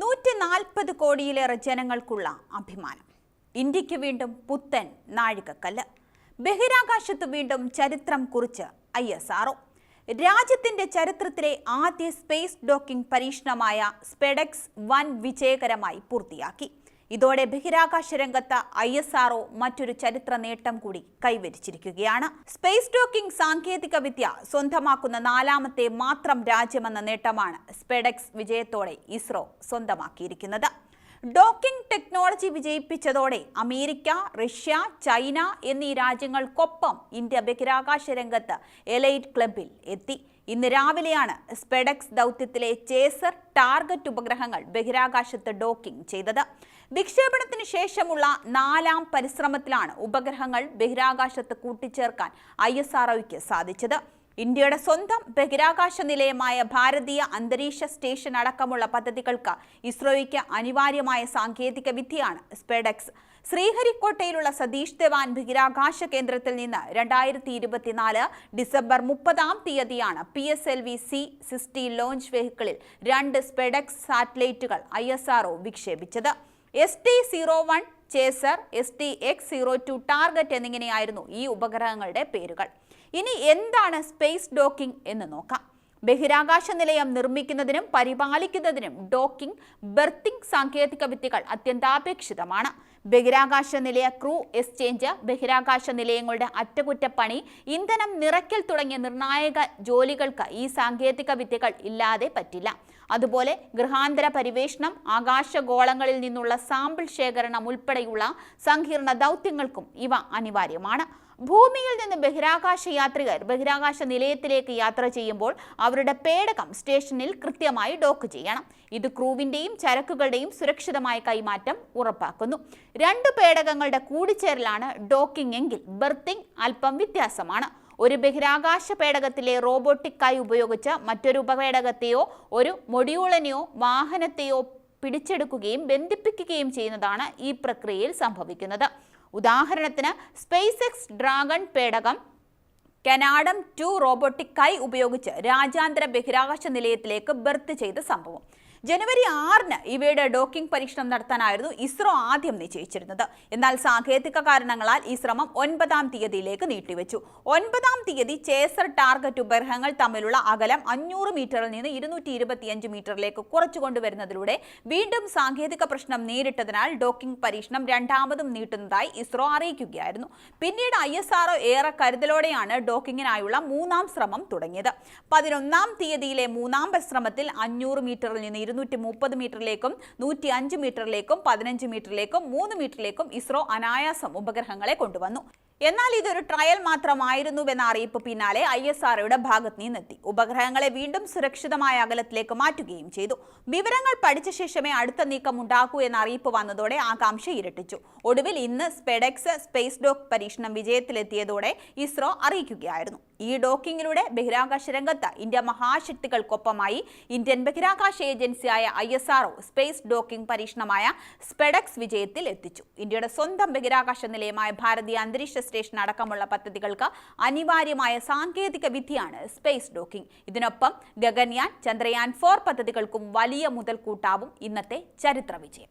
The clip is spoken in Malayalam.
നൂറ്റി നാൽപ്പത് കോടിയിലേറെ ജനങ്ങൾക്കുള്ള അഭിമാനം. ഇന്ത്യയ്ക്ക് വീണ്ടും പുത്തൻ നാഴികക്കല്ല്. ബഹിരാകാശത്ത് വീണ്ടും ചരിത്രം കുറിച്ച് ഐ എസ് ആർഒ രാജ്യത്തിന്റെ ചരിത്രത്തിലെ ആദ്യ സ്പേസ് ഡോക്കിംഗ് പരീക്ഷണമായ സ്പെഡെക്സ് വൻ വിജയകരമായി പൂർത്തിയാക്കി. ഇതോടെ ബഹിരാകാശ രംഗത്ത് ഐ എസ് ആർഒ മറ്റൊരു ചരിത്ര നേട്ടം കൂടി കൈവരിച്ചിരിക്കുകയാണ്. സ്പേസ് ടോക്കിംഗ് സാങ്കേതിക വിദ്യ സ്വന്തമാക്കുന്ന നാലാമത്തെ മാത്രം രാജ്യമെന്ന നേട്ടമാണ് സ്പെഡെക്സ് വിജയത്തോടെ ഇസ്രോ സ്വന്തമാക്കിയിരിക്കുന്നത്. ഡോക്കിംഗ് ടെക്നോളജി വിജയിപ്പിച്ചതോടെ അമേരിക്ക റഷ്യ ചൈന എന്നീ രാജ്യങ്ങൾക്കൊപ്പം ഇന്ത്യ ബഹിരാകാശ രംഗത്ത് എലൈറ്റ് ക്ലബിൽ എത്തി. ഇന്ന് രാവിലെയാണ് സ്പെഡെക്സ് ദൗത്യത്തിലെ ചേസർ ടാർഗറ്റ് ഉപഗ്രഹങ്ങൾ ബഹിരാകാശത്ത് ഡോക്കിംഗ് ചെയ്തത്. വിക്ഷേപണത്തിന് ശേഷമുള്ള നാലാം പരിശ്രമത്തിലാണ് ഉപഗ്രഹങ്ങൾ ബഹിരാകാശത്ത് കൂട്ടിച്ചേർക്കാൻ ഐ എസ് ആർഒയ്ക്ക് സാധിച്ചത്. ഇന്ത്യയുടെ സ്വന്തം ബഹിരാകാശ നിലയമായ ഭാരതീയ അന്തരീക്ഷ സ്റ്റേഷൻ അടക്കമുള്ള പദ്ധതികൾക്ക് ഇസ്രോയ്ക്ക് അനിവാര്യമായ സാങ്കേതിക വിദ്യയാണ് സ്പെഡെക്സ്. ശ്രീഹരിക്കോട്ടയിലുള്ള സതീഷ് ധവാൻ ബഹിരാകാശ കേന്ദ്രത്തിൽ നിന്ന് രണ്ടായിരത്തി ഇരുപത്തിനാല് ഡിസംബർ മുപ്പതാം തീയതിയാണ് P S L V C sixty launch വെഹിക്കിളിൽ രണ്ട് സ്പെഡെക്സ് സാറ്റലൈറ്റുകൾ I S R O വിക്ഷേപിച്ചത്. S T zero one chaser S T X zero two target എന്നിങ്ങനെയായിരുന്നു ഈ ഉപഗ്രഹങ്ങളുടെ പേരുകൾ. ഇനി എന്താണ് സ്പേസ് ഡോക്കിംഗ് എന്ന് നോക്കാം. ബഹിരാകാശ നിലയം നിർമ്മിക്കുന്നതിനും പരിപാലിക്കുന്നതിനും ഡോക്കിംഗ് ബെർത്തിംഗ് സാങ്കേതിക വിദ്യകൾ അത്യന്താപേക്ഷിതമാണ്. ബഹിരാകാശ നിലയ ക്രൂ എക്സ്ചേഞ്ച് ബഹിരാകാശ നിലയങ്ങളുടെ അറ്റകുറ്റപ്പണി ഇന്ധനം നിറയ്ക്കൽ തുടങ്ങിയ നിർണായക ജോലികൾക്ക് ഈ സാങ്കേതിക വിദ്യകൾ ഇല്ലാതെ പറ്റില്ല. അതുപോലെ ഗൃഹാന്തര പരിവേഷണം ആകാശഗോളങ്ങളിൽ നിന്നുള്ള സാമ്പിൾ ശേഖരണം ഉൾപ്പെടെയുള്ള സങ്കീർണ ദൗത്യങ്ങൾക്കും ഇവ അനിവാര്യമാണ്. ഭൂമിയിൽ നിന്ന് ബഹിരാകാശ യാത്രികർ ബഹിരാകാശ നിലയത്തിലേക്ക് യാത്ര ചെയ്യുമ്പോൾ അവരുടെ പേടകം സ്റ്റേഷനിൽ കൃത്യമായി ഡോക്ക് ചെയ്യണം. ഇത് ക്രൂവിന്റെയും ചരക്കുകളുടെയും സുരക്ഷിതമായ കൈമാറ്റം ഉറപ്പാക്കുന്നു. രണ്ട് പേടകങ്ങളുടെ കൂടിച്ചേരലാണ് ഡോക്കിംഗ് എങ്കിൽ ബെർത്തിംഗ് അല്പം വ്യത്യാസമാണ്. ഒരു ബഹിരാകാശ പേടകത്തിലെ റോബോട്ടിക്കായി ഉപയോഗിച്ച് മറ്റൊരു ഉപപേടകത്തെയോ ഒരു മൊഡ്യൂളിനെയോ വാഹനത്തെയോ പിടിച്ചെടുക്കുകയും ബന്ധിപ്പിക്കുകയും ചെയ്യുന്നതാണ് ഈ പ്രക്രിയയിൽ സംഭവിക്കുന്നത്. ഉദാഹരണത്തിന് സ്പേസ് എക്സ് ഡ്രാഗൺ പേടകം കനാഡം ടു റോബോട്ടിക്കായി ഉപയോഗിച്ച് രാജ്യാന്തര ബഹിരാകാശ നിലയത്തിലേക്ക് ബർത്ത് ചെയ്ത സംഭവം. ജനുവരി ആറിന് ഇവയുടെ ഡോക്കിംഗ് പരീക്ഷണം നടത്താനായിരുന്നു ഇസ്രോ ആദ്യം നിശ്ചയിച്ചിരുന്നത്. എന്നാൽ സാങ്കേതിക കാരണങ്ങളാൽ ഈ ശ്രമം ഒൻപതാം തീയതിയിലേക്ക് നീട്ടിവെച്ചു. ഒൻപതാം തീയതി ചേസർ ടാർഗറ്റ് ഉപഗ്രഹങ്ങൾ തമ്മിലുള്ള അകലം അഞ്ഞൂറ് മീറ്ററിൽ നിന്ന് ഇരുന്നൂറ്റി ഇരുപത്തിയഞ്ച് മീറ്ററിലേക്ക് കുറച്ചു കൊണ്ടുവരുന്നതിലൂടെ വീണ്ടും സാങ്കേതിക പ്രശ്നം നേരിട്ടതിനാൽ ഡോക്കിംഗ് പരീക്ഷണം രണ്ടാമതും നീട്ടുന്നതായി ഇസ്രോ അറിയിക്കുകയായിരുന്നു. പിന്നീട് ഐ എസ് ആർഒ ഏറെ കരുതലോടെയാണ് ഡോക്കിങ്ങിനായുള്ള മൂന്നാം ശ്രമം തുടങ്ങിയത്. പതിനൊന്നാം തീയതിയിലെ മൂന്നാം ശ്രമത്തിൽ അഞ്ഞൂറ് മീറ്ററിൽ നിന്ന് ഇരുന്നൂറ്റി മുപ്പത് മീറ്ററിലേക്കും നൂറ്റി അഞ്ച് മീറ്ററിലേക്കും പതിനഞ്ച് മീറ്ററിലേക്കും മൂന്ന് മീറ്ററിലേക്കും ഇസ്രോ അനായാസം ഉപഗ്രഹങ്ങളെ കൊണ്ടുവന്നു. എന്നാൽ ഇതൊരു ട്രയൽ മാത്രമായിരുന്നുവെന്ന അറിയിപ്പ് പിന്നാലെ ഐ എസ് ആർഒയുടെ ഭാഗത്ത് നിന്നെത്തി. ഉപഗ്രഹങ്ങളെ വീണ്ടും സുരക്ഷിതമായ അകലത്തിലേക്ക് മാറ്റുകയും ചെയ്തു. വിവരങ്ങൾ പഠിച്ച ശേഷമേ അടുത്ത നീക്കം ഉണ്ടാക്കൂ എന്ന അറിയിപ്പ് വന്നതോടെ ആകാംക്ഷ ഇരട്ടിച്ചു. ഒടുവിൽ ഇന്ന് സ്പെഡെക്സ് സ്പേസ് ഡോക്ക് പരീക്ഷണം വിജയത്തിലെത്തിയതോടെ ഇസ്രോ അറിയിക്കുകയായിരുന്നു. ഈ ഡോക്കിങ്ങിലൂടെ ബഹിരാകാശ രംഗത്ത് ഇന്ത്യ മഹാശക്തികൾക്കൊപ്പമായി ഇന്ത്യൻ ബഹിരാകാശ ഏജൻസിയായ I S R O space docking പരീക്ഷണമായ SpaDeX വിജയത്തിൽ എത്തിച്ചു ഇന്ത്യയുടെ സ്വന്തം ബഹിരാകാശ നിലയമായ ഭാരതീയ അന്തരീക്ഷ സ്റ്റേഷൻ അടക്കമുള്ള പദ്ധതികൾക്ക് അനിവാര്യമായ സാങ്കേതിക വിദ്യയാണ് സ്പേസ് ഡോക്കിംഗ്. ഇതിനൊപ്പം ഗഗൻയാൻ ചന്ദ്രയാൻ ഫോർ പദ്ധതികൾക്കും വലിയ മുതൽക്കൂട്ടാവും ഇന്നത്തെ ചരിത്ര വിജയം.